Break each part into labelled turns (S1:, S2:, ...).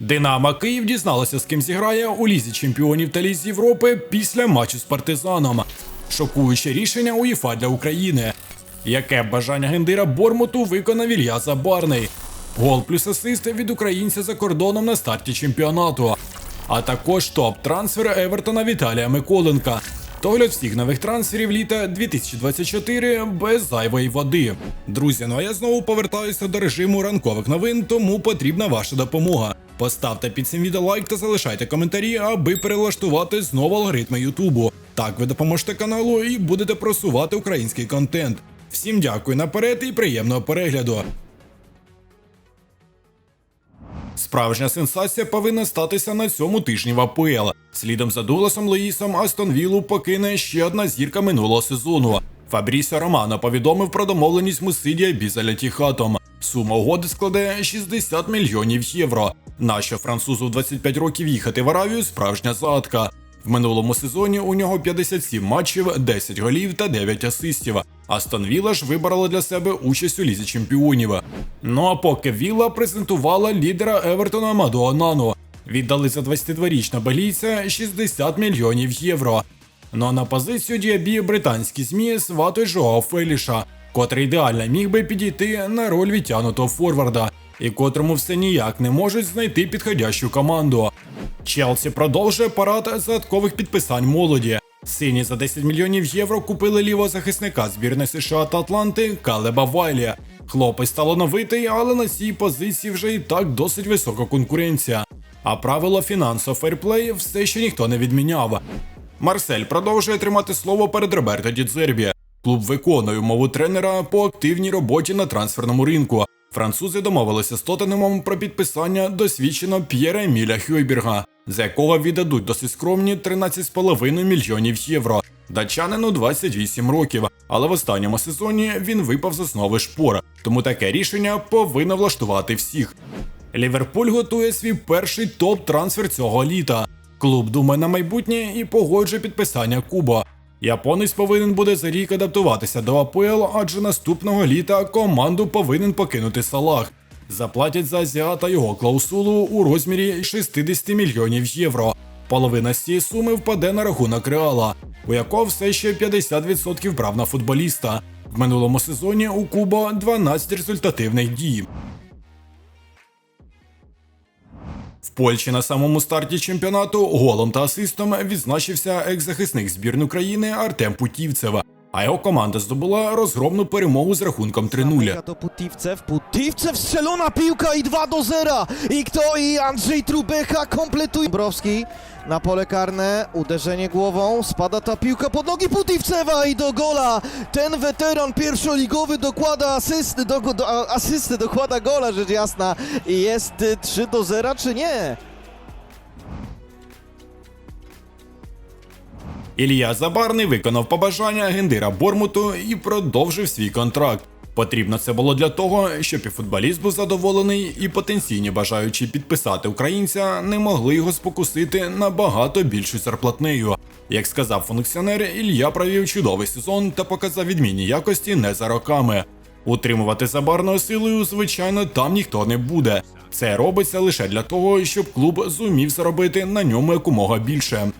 S1: Динамо Київ дізналася, з ким зіграє у лізі чемпіонів та лізі Європи після матчу з партизаном. Шокуюче рішення УЄФА для України. Яке бажання гендира Бормуту виконав Ілья Забарний. Гол плюс асист від українця за кордоном на старті чемпіонату. А також топ-трансфер Евертона Віталія Миколенка. Догляд всіх нових трансферів літа 2024 без зайвої води. Друзі, ну а я знову повертаюся до режиму ранкових новин, тому потрібна ваша допомога. Поставте під цим відео лайк та залишайте коментарі, аби перелаштувати знову алгоритми Ютубу. Так ви допоможете каналу і будете просувати український контент. Всім дякую наперед і приємного перегляду. Справжня сенсація повинна статися на цьому тижні в АПЛ. Слідом за Дугласом Луїсом Астон Віллу покине ще одна зірка минулого сезону. Фабрісіо Романо повідомив про домовленість Мусидія Бізеля Тіхатом. Сума угоди складе 60 мільйонів євро. Нащо французу в 25 років їхати в Аравію справжня загадка. В минулому сезоні у нього 57 матчів, 10 голів та 9 асистів. Астон Вілла ж вибрала для себе участь у лізі чемпіонів. Ну а поки Вілла презентувала лідера Евертона Маду Онану. Віддали за 22-річного белійця 60 мільйонів євро. Ну а на позицію діабі британські ЗМІ сватують Жоао Феліша, котрий ідеально міг би підійти на роль відтягнутого форварда, і котрому все ніяк не можуть знайти підходящу команду. Челсі продовжує парад загадкових підписань молоді. Сині за 10 мільйонів євро купили лівого захисника збірної США та Атланти Калеба Вайлі. Хлопець талановитий, але на цій позиції вже і так досить висока конкуренція. А правило фінансового фейрплей все ще ніхто не відміняв. Марсель продовжує тримати слово перед Роберто Дідзербі. Клуб виконує умову тренера по активній роботі на трансферному ринку. Французи домовилися з Тоттенемом про підписання досвідченого П'єра Еміля Хюйберга, за якого віддадуть досить скромні 13,5 мільйонів євро. Датчанину 28 років, але в останньому сезоні він випав з основи шпор, тому таке рішення повинно влаштувати всіх. Ліверпуль готує свій перший топ-трансфер цього літа. Клуб думає на майбутнє і погоджує підписання Куба. Японець повинен буде за рік адаптуватися до АПЛ, адже наступного літа команду повинен покинути Салах. Заплатять за азіата його клаусулу у розмірі 60 мільйонів євро. Половина з цієї суми впаде на рахунок Реала, у якого все ще 50% прав на футболіста. В минулому сезоні у Куба 12 результативних дій. В Польщі на самому старті чемпіонату голом та асистом відзначився екс-захисник збірної України Артем Путівцев, а його команда здобула розгромну перемогу з рахунком 3-0.
S2: To Putywce, w Putywce wstrzelona piłka i 2 do 0. I kto? I Andrzej Trubecha kompletuje. Browski na pole karne, uderzenie głową, spada ta piłka pod nogi Putywcewa i do gola. Ten weteran pierwszoligowy dokłada asysty, do, do, a- asysty, dokłada gola, rzecz jasna. I jest y, 3 do 0 czy nie?
S1: Ілія Забарний виконав побажання гендира Бормуту і продовжив свій контракт. Потрібно це було для того, щоб і футболіст був задоволений, і потенційні бажаючі підписати українця не могли його спокусити набагато більшу зарплатнею. Як сказав функціонер, Ілля провів чудовий сезон та показав відмінні якості не за роками. Утримувати забарною силою, звичайно, там ніхто не буде. Це робиться лише для того, щоб клуб зумів заробити на ньому якомога більше.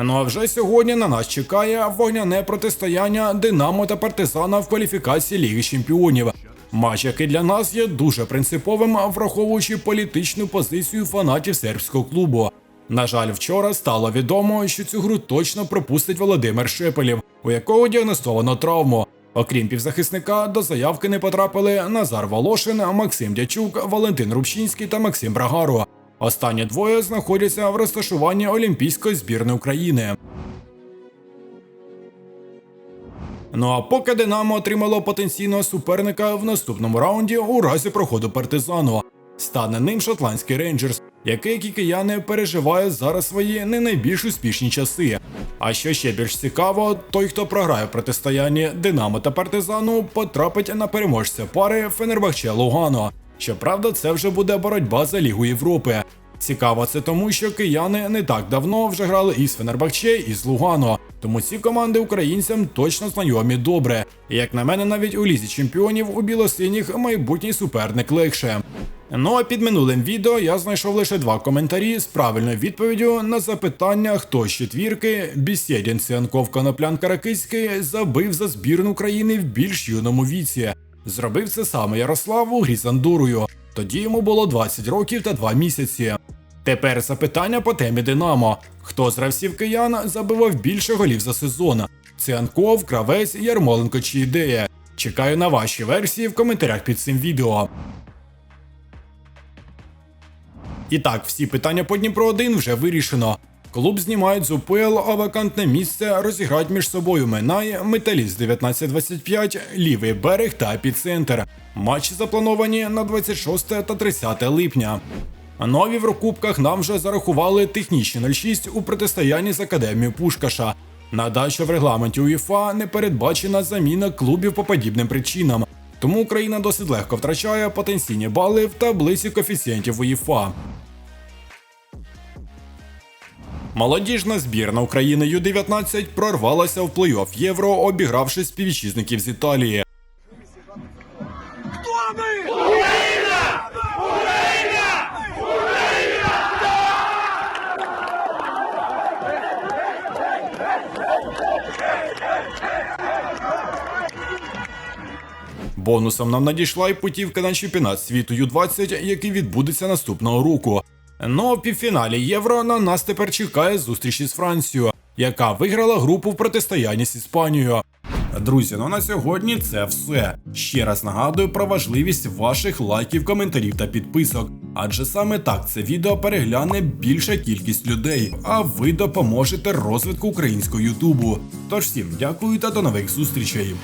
S1: Ну а вже сьогодні на нас чекає вогняне протистояння Динамо та Партизана в кваліфікації Ліги Чемпіонів. Матч, який для нас є дуже принциповим, враховуючи політичну позицію фанатів сербського клубу. На жаль, вчора стало відомо, що цю гру точно пропустить Володимир Шепелів, у якого діагностовано травму. Окрім півзахисника, до заявки не потрапили Назар Волошин, Максим Дячук, Валентин Рубчинський та Максим Брагаро. Останні двоє знаходяться в розташуванні Олімпійської збірної України. Ну а поки Динамо отримало потенційного суперника в наступному раунді у разі проходу партизану. Стане ним шотландський рейнджерс, який як і кияни переживає зараз свої не найбільш успішні часи. А що ще більш цікаво, той, хто програє протистоянні Динамо та Партизану, потрапить на переможця пари Фенербахче Лугано. Щоправда, це вже буде боротьба за Лігу Європи. Цікаво це тому, що кияни не так давно вже грали із Фенербахче і з Лугано. Тому ці команди українцям точно знайомі добре. Як на мене, навіть у лізі чемпіонів у білосиніх майбутній суперник легше. Ну а під минулим відео я знайшов лише два коментарі з правильною відповіддю на запитання, хто з четвірки Бісєдін Цианков Коноплян Каракицький забив за збірну України в більш юному віці. Зробив це саме Ярослав у грі з Андурою. Тоді йому було 20 років та 2 місяці. Тепер запитання по темі Динамо. Хто з гравців киян забивав більше голів за сезон? Цианков, Кравець, Ярмоленко чи ідея? Чекаю на ваші версії в коментарях під цим відео. І так, всі питання по Дніпро 1 вже вирішено. Клуб знімають з УПЛ, а вакантне місце розіграють між собою Минай, Металіст 1925, Лівий берег та Епіцентр. Матчі заплановані на 26 та 30 липня. А в Єврокубках нам вже зарахували технічні 06 у протистоянні з Академією Пушкаша. Що в регламенті УЄФА не передбачена заміна клубів по подібним причинам. Тому Україна досить легко втрачає потенційні бали в таблиці коефіцієнтів УЄФА. Молодіжна збірна України Ю-19 прорвалася в плей-офф Євро, обігравши співвітчизників з Італії. Україна! Україна! Україна! Бонусом нам надійшла й путівка на чемпіонат світу Ю-20, який відбудеться наступного року. Ну а в півфіналі Євро на нас тепер чекає зустріч із Францією, яка виграла групу в протистоянні з Іспанією. Друзі, ну на сьогодні це все. Ще раз нагадую про важливість ваших лайків, коментарів та підписок. Адже саме так це відео перегляне більша кількість людей, а ви допоможете розвитку українського Ютубу. Тож всім дякую та до нових зустрічей.